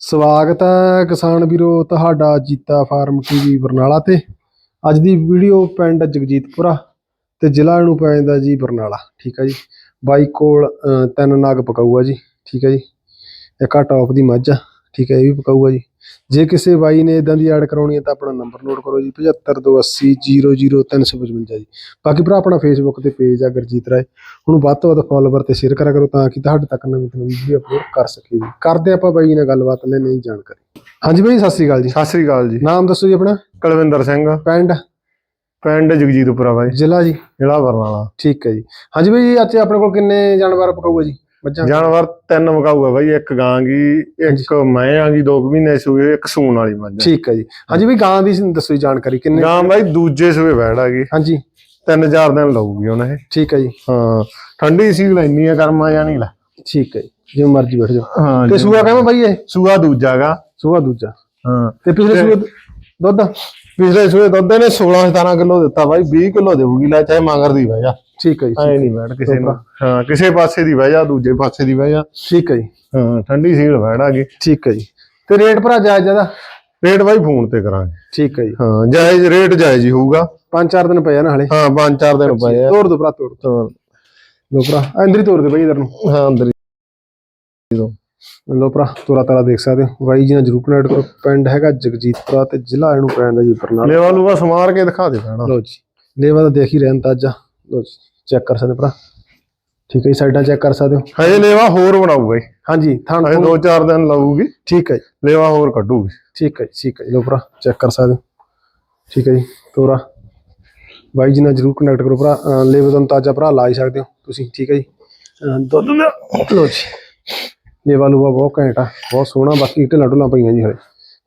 ਸਵਾਗਤ ਹੈ ਕਿਸਾਨ ਵੀਰੋ ਤੁਹਾਡਾ ਜੀਤਾ ਫਾਰਮ ਟੀਵੀ ਬਰਨਾਲਾ ਤੇ। ਅੱਜ ਦੀ ਵੀਡੀਓ ਪਿੰਡ ਜਗਜੀਤਪੁਰਾ ਤੇ ਜ਼ਿਲ੍ਹਾ ਨੂੰ ਪੈ ਜਾਂਦਾ ਜੀ ਬਰਨਾਲਾ ਠੀਕ ਹੈ ਜੀ? ਬਾਈ ਕੋਲ ਅਹ, ਤਿੰਨ ਨਗ ਪਕਾਊਆ ਜੀ ਠੀਕ ਹੈ ਜੀ? ਇੱਕ ਆ ਟੌਪ ਦੀ ਮੱਝ ਆ। ਠੀਕ ਹੈ ਇਹ ਵੀ ਪਕਾਊਆ ਜੀ। ਜੇ ਕਿਸੇ ਬਾਈ ਨੇ ਇਦਾਂ ਦੀ ਐਡ ਕਰਾਉਣੀ ਹੈ ਤਾਂ ਆਪਣਾ ਨੰਬਰ ਨੋਟ ਕਰੋ ਜੀ 7528000355 ਜੀ। ਬਾਕੀ ਭਰਾ ਆਪਣਾ ਫੇਸਬੁੱਕ ਤੇ ਪੇਜ ਆ ਗੁਰਜੀਤ ਰਾਏ। ਉਹਨੂੰ ਵੱਧ ਤੋਂ ਵੱਧ ਫੋਲੋਵਰ ਤੇ ਸ਼ੇਅਰ ਕਰਿਆ ਕਰੋ ਤਾਂ ਕਿ ਤੁਹਾਡੇ ਤੱਕ ਨਵੀਂ ਤੋਂ ਨਵੀਂ ਵੀਡੀਓ ਅਪਲੋਡ ਕਰ ਸਕੀਏ ਜੀ। ਕਰਦੇ ਆਪਾਂ ਬਾਈ ਨਾਲ ਗੱਲਬਾਤ ਲੈ ਨਹੀਂ ਜਾਣਕਾਰੀ। ਹਾਂਜੀ ਬਾਈ ਸਤਿ ਸ੍ਰੀ ਅਕਾਲ ਜੀ। ਸਤਿ ਸ੍ਰੀ ਅਕਾਲ ਜੀ। ਨਾਮ ਦੱਸੋ ਜੀ ਆਪਣਾ? ਕੁਲਵਿੰਦਰ ਸਿੰਘ। ਪਿੰਡ? ਪਿੰਡ ਜਗਜੀਤਪੁਰਾ ਬਾਈ। ਜ਼ਿਲ੍ਹਾ ਜੀ। ਜ਼ਿਲ੍ਹਾ ਬਰਨਾਲਾ। ਠੀਕ ਹੈ ਜੀ। ਹਾਂਜੀ ਬਾਈ ਜੀ ਅੱਜ ਆਪਣੇ ਕੋਲ ਕਿੰਨੇ ਜਾਨਵਰ ਪਕਾਊਗਾ ਜੀ? ਮੱਝਾਂ ਜਾਨਵਰ ਤਿੰਨ ਮਕਾਊਗਾ ਬਾਈ ਇੱਕ ਗਾਂ ਗੀ ਇੱਕ ਮੈਂ ਆਂਗੀ ਦੋ ਕੁ ਮਹੀਨੇ ਸੂਏ ਇੱਕ ਸੂਣ ਵਾਲੀ ਮੱਝ ਆ। ਠੀਕ ਹੈ ਜੀ। ਹਾਂਜੀ ਬਾਈ ਗਾਂ ਦੀ ਦੱਸੋ ਜਾਣਕਾਰੀ ਕਿੰਨੇ ਗਾਂ ਬਾਈ ਦੂਜੇ ਸੂਏ ਬੈੜ ਆ ਗਈ। ਹਾਂਜੀ। ਤਿੰਨ ਚਾਰ ਦਿਨ ਲਊਗੀ ਹੁਣ ਇਹ ਠੀਕ ਹੈ ਜੀ। ਹਾਂ ਠੰਡੀ ਸੀ ਲੈਣੀ ਆ ਕਰਮਾ ਜਾਂ ਨਹੀਂ ਲੈ। ਠੀਕ ਹੈ ਜੀ ਜਿਵੇਂ ਮਰਜ਼ੀ ਬੈਠ ਜਾਓ। ਹਾਂ ਤੇ ਸੂਆ ਕਹਿੰਦਾ ਬਾਈ ਇਹ? ਸੂਆ ਦੂਜਾ ਗਾ। ਸੂਆ ਦੂਜਾ। ਹਾਂ। ਤੇ ਪਿਛਲੇ ਸੂਏ ਦੁੱਧ? ਪਿਛਲੇ ਸੂਏ ਦੁੱਧ ਨੇ 16 17 ਕਿਲੋ ਦਿੱਤਾ ਬਾਈ 20 ਕਿਲੋ ਦੇਊਗੀ ਲੈ ਚਾਹੇ ਮਗਰ ਦੀ ਵਜਾ ਠੀਕ ਹੈ ਜੀ ਐ ਨਹੀਂ ਬੈਠ ਕਿਸੇ ਨੂੰ। ਹਾਂ ਕਿਸੇ ਪਾਸੇ ਦੀ ਵਜਾ ਦੂਜੇ ਪਾਸੇ ਦੀ ਵਜਾ ਠੀਕ ਹੈ ਜੀ। ਹਾਂ ਠੰਡੀ ਸੀਲ ਗਈ। ਠੀਕ ਹੈ ਜੀ। ਤੇ ਰੇਟ ਭਰਾ ਜਾਇਜ਼ ਜ਼ਿਆਦਾ ਰੇਟ ਬਾਈ ਫੋਨ ਤੇ ਕਰਾਂਗੇ। ਠੀਕ ਹੈ ਜੀ। ਹਾਂ ਜਾਇਜ਼ ਰੇਟ ਜਾਇਜ਼ ਹੀ ਹੋਊਗਾ। ਪੰਜ ਚਾਰ ਦਿਨ ਪਏ ਆ ਨਾ ਹਲੇ। ਹਾਂ ਪੰਜ ਚਾਰ ਦਿਨ ਪਏ ਆ। ਤੋੜ ਦੋ ਭਰਾ ਤੋੜ ਦੋ। ਲੋ ਭਰਾ ਅੰਦਰ ਹੀ ਤੋੜ ਦੇ ਬਾਈ ਇਧਰ ਨੂੰ। ਹਾਂ ਅੰਦਰ ਹੀ। ਲੋ ਭਰਾ ਤੋਰਾ ਤਾਰਾ ਦੇਖ ਸਕਦੇ ਹੋ। ਬਾਈ ਜੀ ਨਾਲ ਜਰੂਰ ਕਨੈਕਟ ਕਰੋ। ਪਿੰਡ ਹੈਗਾ ਜਗਜੀਤਪੁਰਾ ਤੇ ਜ਼ਿਲ੍ਹਾ ਇਹਨੂੰ ਪੈਂਦਾ ਜੀ ਬਰਨਾਲਾ ਲੇਵਾ ਲੂਵਾ ਸਮਾਰ ਕੇ ਦਿਖਾ ਦੇ ਪੈਣਾ ਲੋ ਜੀ। ਲੇਵਾ ਤਾਂ ਦੇਖ ਹੀ ਰਹਿਣ ਤਾਜਾ। ਲੋ ਜੀ। ਚੈੱਕ ਕਰ ਸਕਦੇ ਭਰਾ। ਠੀਕ ਹੈ ਜੀ ਸਾਈਡਾਂ ਚੈੱਕ ਕਰ ਸਕਦੇ ਹੋ। ਹਜੇ ਲੇਵਾ ਹੋਰ ਬਣਾਊਗਾ ਜੀ ਹਾਂਜੀ ਥਾਣ ਹਜੇ ਦੋ ਚਾਰ ਦਿਨ ਲਾਊਗੀ ਠੀਕ ਹੈ ਜੀ। ਲੇਵਾ ਹੋਰ ਕੱਢੂਗੀ। ਠੀਕ ਹੈ ਜੀ ਠੀਕ ਹੈ। ਲੋ ਭਰਾ ਚੈੱਕ ਕਰ ਸਕਦੇ ਹੋ। ਠੀਕ ਹੈ ਜੀ ਤੋਰਾ। ਬਾਈ ਜੀ ਨਾਲ ਜਰੂਰ ਕਨੈਕਟ ਕਰੋ ਭਰਾ। ਲੇਵਾ ਤੋਂ ਤਾਜਾ ਭਰਾ ਲਾ ਹੀ ਸਕਦੇ ਹੋ ਤੁਸੀਂ। ਠੀਕ ਹੈ ਜੀ। ਦੁੱਧ ਦਾ ਲੋ ਜੀ। ਲੇਵਾ ਲੂਵਾ ਬਹੁਤ ਘੈਂਟ ਆ ਬਹੁਤ ਸੋਹਣਾ ਬਾਕੀ ਢਿੱਲਾ ਢੁੱਲਾ ਪਈਆਂ ਜੀ ਹਲੇ।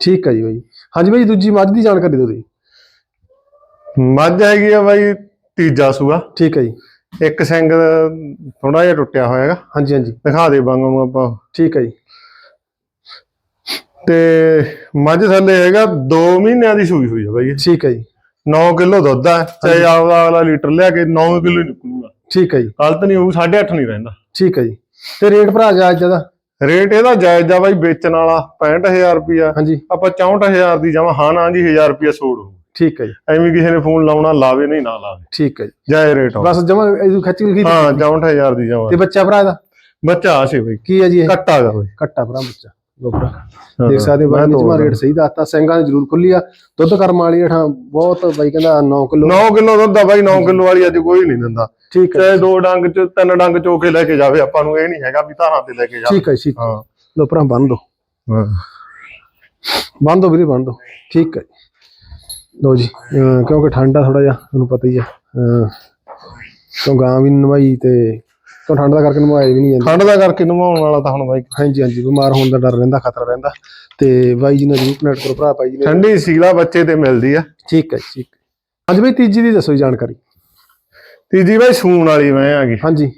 ਠੀਕ ਹੈ ਜੀ ਬਾਈ। ਹਾਂਜੀ ਬਾਈ ਦੂਜੀ ਮੱਝ ਦੀ ਜਾਣਕਾਰੀ ਦਿਓ ਜੀ ਮੱਝ ਹੈਗੀ ਆ ਬਾਈ ਤੀਜਾ ਸੂਆ। ਠੀਕ ਹੈ ਜੀ। ਇੱਕ ਸਿੰਘ ਥੋੜਾ ਜਿਹਾ ਟੁੱਟਿਆ ਹੋਇਆ ਹੈਗਾ। ਹਾਂਜੀ ਹਾਂਜੀ। ਦਿਖਾ ਦੇ ਬੰਗ ਨੂੰ ਆਪਾਂ। ਠੀਕ ਹੈ ਜੀ। ਤੇ ਮੱਝ ਥੱਲੇ ਹੈਗਾ 2 ਮਹੀਨਿਆਂ ਦੀ ਸੂਈ ਹੋਈ ਆ ਬਾਈ ਠੀਕ ਹੈ ਜੀ। 9 ਕਿਲੋ ਦੁੱਧ ਆ। ਚਾਹੇ ਆਪਦਾ ਅਗਲਾ ਲੀਟਰ ਲਿਆ ਕੇ 9 ਕਿਲੋ ਹੀ ਨਿਕਲੂਗਾ। ਠੀਕ ਹੈ ਜੀ। ਗਲਤ ਨਹੀਂ ਹੋਊ 8.5 ਨਹੀਂ ਰਹਿੰਦਾ। ਠੀਕ ਹੈ ਜੀ। ਤੇ ਰੇਟ ਭਰਾ ਜਾਇਜ਼ ਜ਼ਿਆਦਾ ਰੇਟ ਇਹਦਾ ਜਾਇਜ਼ ਆ ਬਾਈ ਵੇਚਣ ਵਾਲਾ 65000 ਰੁਪਿਆ ਹਾਂਜੀ। ਆਪਾਂ 64000 ਦੀ ਜਮਾ ਹਾਂ ਨਾ ਜੀ 1000 ਰੁਪਿਆ ਛੋੜ ਹੋਊ। ਠੀਕ ਹੈ ਜੀ। ਐਵੇਂ ਕਿਸੇ ਨੇ ਫੋਨ ਲਾਉਣਾ ਲਾਵੇ ਨਹੀਂ ਨਾ ਲਾਵੇ। ਠੀਕ ਹੈ ਜੀ। ਜਾਇਜ਼ ਰੇਟ ਬਸ ਜਮਾ ਇਹਨੂੰ ਖੱਚ ਲਿਖੀ ਹਾਂ 64000 ਦੀ ਜਮਾ। ਤੇ ਬੱਚਾ ਭਰਾ ਇਹਦਾ? ਬੱਚਾ ਆ ਸੀ ਬਾਈ। ਕੀ ਹੈ ਜੀ ਇਹ? ਕੱਟਾ ਗਾ ਬਾਈ। ਕੱਟਾ ਭਰਾ ਬੱਚਾ। ਲੋ ਭਰਾ। ਦੇਖ ਸਕਦੇ ਹੋ ਬਾਈ ਜਮਾ ਰੇਟ ਸਹੀ ਦੱਸਤਾ ਸਿੰਘਾਂ ਦੀ ਜ਼ਰੂਰ ਖੁੱਲੀ ਆ। ਦੁੱਧ ਕਰਮ ਵਾਲੀ ਹਠਾਂ ਬਹੁਤ ਬਾਈ ਕਹਿੰਦਾ 9 ਕਿਲੋ। 9 ਕਿਲੋ ਦੁੱਧ ਆ ਬਾਈ 9 ਕਿਲੋ ਵਾਲੀ ਅੱਜ ਕੋਈ ਨਹੀਂ ਦਿੰਦਾ। ਠੀਕ ਹੈ। ਚਾਹੇ ਦੋ ਡੰਗ ਚ ਤਿੰਨ ਡੰਗ ਚੋ ਕੇ ਲੈ ਕੇ ਜਾਵੇ ਆਪਾਂ ਨੂੰ ਇਹ ਨਹੀਂ ਹੈਗਾ ਵੀ ਧਾਰਾਂ ਤੇ ਲੈ ਕੇ ਜਾਵੇ ਠੀਕ ਹੈ ਠੀਕ ਹਾਂ। ਲੋ ਭਰਾ ਬੰਨ ਦੋ। ਹਾਂ। ਬੰਨ ਦੋ ਵੀਰੇ ਬੰਨ ਦੋ। ਠੀਕ ਹੈ। ਲੋ ਜੀ ਕਿਉਂਕਿ ਠੰਡਾ ਥੋੜਾ ਜਿਹਾ ਤੁਹਾਨੂੰ ਪਤਾ ਹੀ ਆ ਕਿਉਂ ਗਾਂ ਵੀ ਨਵਾਈ ਤੇ ਕਿਉਂ ਠੰਡ ਦਾ ਕਰਕੇ ਨਵਾਈ ਵੀ ਨਹੀਂ ਜਾਂਦੀ। ਠੰਡ ਦਾ ਕਰਕੇ ਨਵਾਉਣ ਵਾਲਾ ਤਾਂ ਹੁਣ ਬਾਈ ਹਾਂਜੀ ਹਾਂਜੀ ਬਿਮਾਰ ਹੋਣ ਦਾ ਡਰ ਰਹਿੰਦਾ ਖਤਰਾ ਰਹਿੰਦਾ। ਤੇ ਬਾਈ ਜੀ ਨਾਲ ਜਰੂਰ ਕਨੈਕਟ ਕਰੋ ਭਰਾ ਭਾਈ ਜੀ ਨੇ ਠੰਡੀ ਸੀਲਾ ਬੱਚੇ ਤੇ ਮਿਲਦੀ ਆ। ਠੀਕ ਹੈ ਠੀਕ। ਹਾਂਜੀ ਬਾਈ ਤੀਜੀ ਦੀ ਦੱਸੋ ਜਾਣਕਾਰੀ। ਤੀਜੀ ਬਾਈ ਸੂਣ ਵਾਲੀ ਮੈਂ ਆ ਗਈ ਹਾਂਜੀ।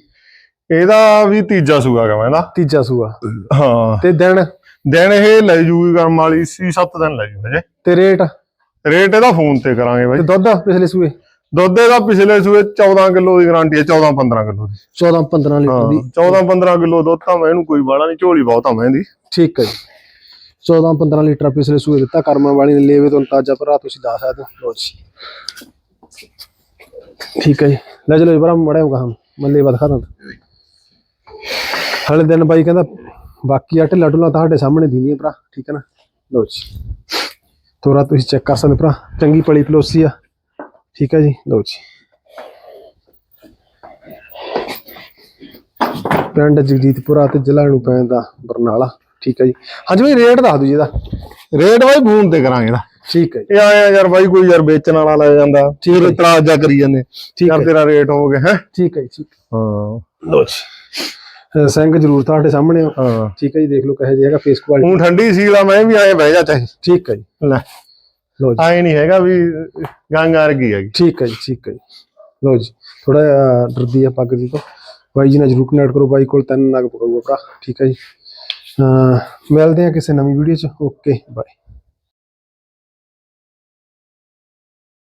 ਇਹਦਾ ਵੀ ਤੀਜਾ ਸੂਆ ਗਾ ਮੈਂ ਦਾ ਤੀਜਾ ਸੂਆ। ਹਾਂ। ਤੇ ਦਿਨ? ਦਿਨ ਇਹ ਲੈ ਜੂਗੀ ਕੰਮ ਵਾਲੀ ਸੀ 7 ਦਿਨ ਲੈ ਜੂ। ਹਜੇ ਤੇ ਰੇਟ ਰੇਟ ਇਹਦਾ ਫੋਨ ਤੇ ਕਰਾਂਗੇ ਬਾਈ। ਤੇ ਦੁੱਧ ਪਿਛਲੇ ਸੂਏ? ਦੁੱਧ ਇਹਦਾ ਪਿਛਲੇ ਸੂਏ 14 ਕਿਲੋ ਦੀ ਗਾਰੰਟੀ ਹੈ 14 15 ਕਿਲੋ ਦੀ। 14 15 ਲੀਟਰ ਦੀ। 14 15 ਕਿਲੋ ਦੁੱਧ ਤਾਂ ਮੈਂ ਇਹਨੂੰ ਕੋਈ ਬਾੜਾ ਨਹੀਂ ਝੋਲੀ ਬਹੁਤ ਆ ਮੈਂ ਦੀ ਠੀਕ ਹੈ ਜੀ। 14 15 ਲੀਟਰ ਪਿਛਲੇ ਸੂਏ ਦਿੱਤਾ ਕਰਮਾਂ ਵਾਲੀ ਨੇ ਲੇਵੇ ਤੋਂ ਤਾਜਾ ਭਰਾ ਤੁਸੀਂ ਦੱਸ ਸਕਦੇ ਹੋ। ਲੋ ਜੀ। ਠੀਕ ਹੈ ਜੀ। ਲੈ ਚਲੋ ਜੀ ਭਰਾ ਮੜਿਆ ਹੋਗਾ ਹਮ ਮੈਂ ਲੇਵਾ ਦਿਖਾ ਦਾਂ ਹਲੇ ਦਿਨ ਬਾਈ ਕਹਿੰਦਾ ਬਾਕੀ ਆ ਢਿੱਲਾ ਢੁੱਲਾ ਤੁਹਾਡੇ ਸਾਹਮਣੇ ਦੀਨੀ ਭਰਾ ਠੀਕ ਹੈ ਨਾ? ਲੋ ਜੀ। ਤੋਰਾ ਤੁਸੀਂ ਚੈੱਕ ਕਰ ਸਕਦੇ ਭਰਾ। ਚੰਗੀ ਪਲੀ ਪਲੋਸੀ ਆ। ਠੀਕ ਹੈ ਜੀ। ਲੋ ਜੀ। ਪਿੰਡ ਜਗਜੀਤਪੁਰਾ ਤੇ ਜ਼ਿਲ੍ਹਾ ਨੂੰ ਪੈਂਦਾ ਬਰਨਾਲਾ। ਠੀਕ ਹੈ ਜੀ। ਹਾਂਜੀ ਬਾਈ ਰੇਟ ਦੱਸ ਦਿਓ ਜੀ ਇਹਦਾ। ਰੇਟ ਬਾਈ ਫੋਨ ਤੇ ਕਰਾਂਗੇ ਇਹਦਾ। ਠੀਕ ਹੈ ਇਹ ਆਇਆ ਯਾਰ ਬਾਈ ਕੋਈ ਯਾਰ ਵੇਚਣ ਵਾਲਾ ਲੈ ਜਾਂਦਾ। ਹੈ। ਇਤਰਾਜ਼ ਜਾ। ਕਰੀ ਜਾਂਦੇ। ਠੀਕ ਯਾਰ ਹੈ ਤੇਰਾ ਰੇਟ ਹੋ ਗਿਆ ਹੈ? ਠੀਕ ਹੈ ਜੀ ਹਾਂ। ਲੋ ਜੀ। ਸਿੰਘ ਜ਼ਰੂਰ ਤੁਹਾਡੇ ਸਾਹਮਣੇ ਆ। ਹਾਂ। ਠੀਕ ਹੈ ਜੀ ਦੇਖ ਲਓ ਕਹੇ ਜੀ ਹੈਗਾ ਫੇਸ ਕੁਆਲਿਟੀ ਹੁਣ ਠੰਡੀ ਸੀਲਾ ਮੈਂ ਵੀ ਆਏ ਬਹਿ ਜਾ ਚਾਹੇ। ਠੀਕ ਹੈ ਜੀ। ਲੈ। ਲੋ ਜੀ। ਆਏ ਨਹੀਂ ਹੈਗਾ ਵੀ ਗੰਗ ਵਰਗੀ ਹੈਗੀ। ਠੀਕ ਹੈ ਜੀ ਠੀਕ ਹੈ ਜੀ। ਲੋ ਜੀ ਥੋੜਾ ਡਰਦੀ ਆ ਪੱਗ ਦੀ ਤੋਂ। ਬਾਈ ਜੀ ਨਾਲ ਜਰੂਰ ਕਨੈਕਟ ਕਰੋ ਬਾਈ ਕੋਲ ਤਿੰਨ ਨਗ ਪਕਾਊਗਾ ਭਰਾ। ਠੀਕ ਹੈ ਜੀ। ਅਹ ਮਿਲਦੇ ਆ ਕਿਸੇ ਨਵੀਂ ਵੀਡੀਓ ਚ। Okay bye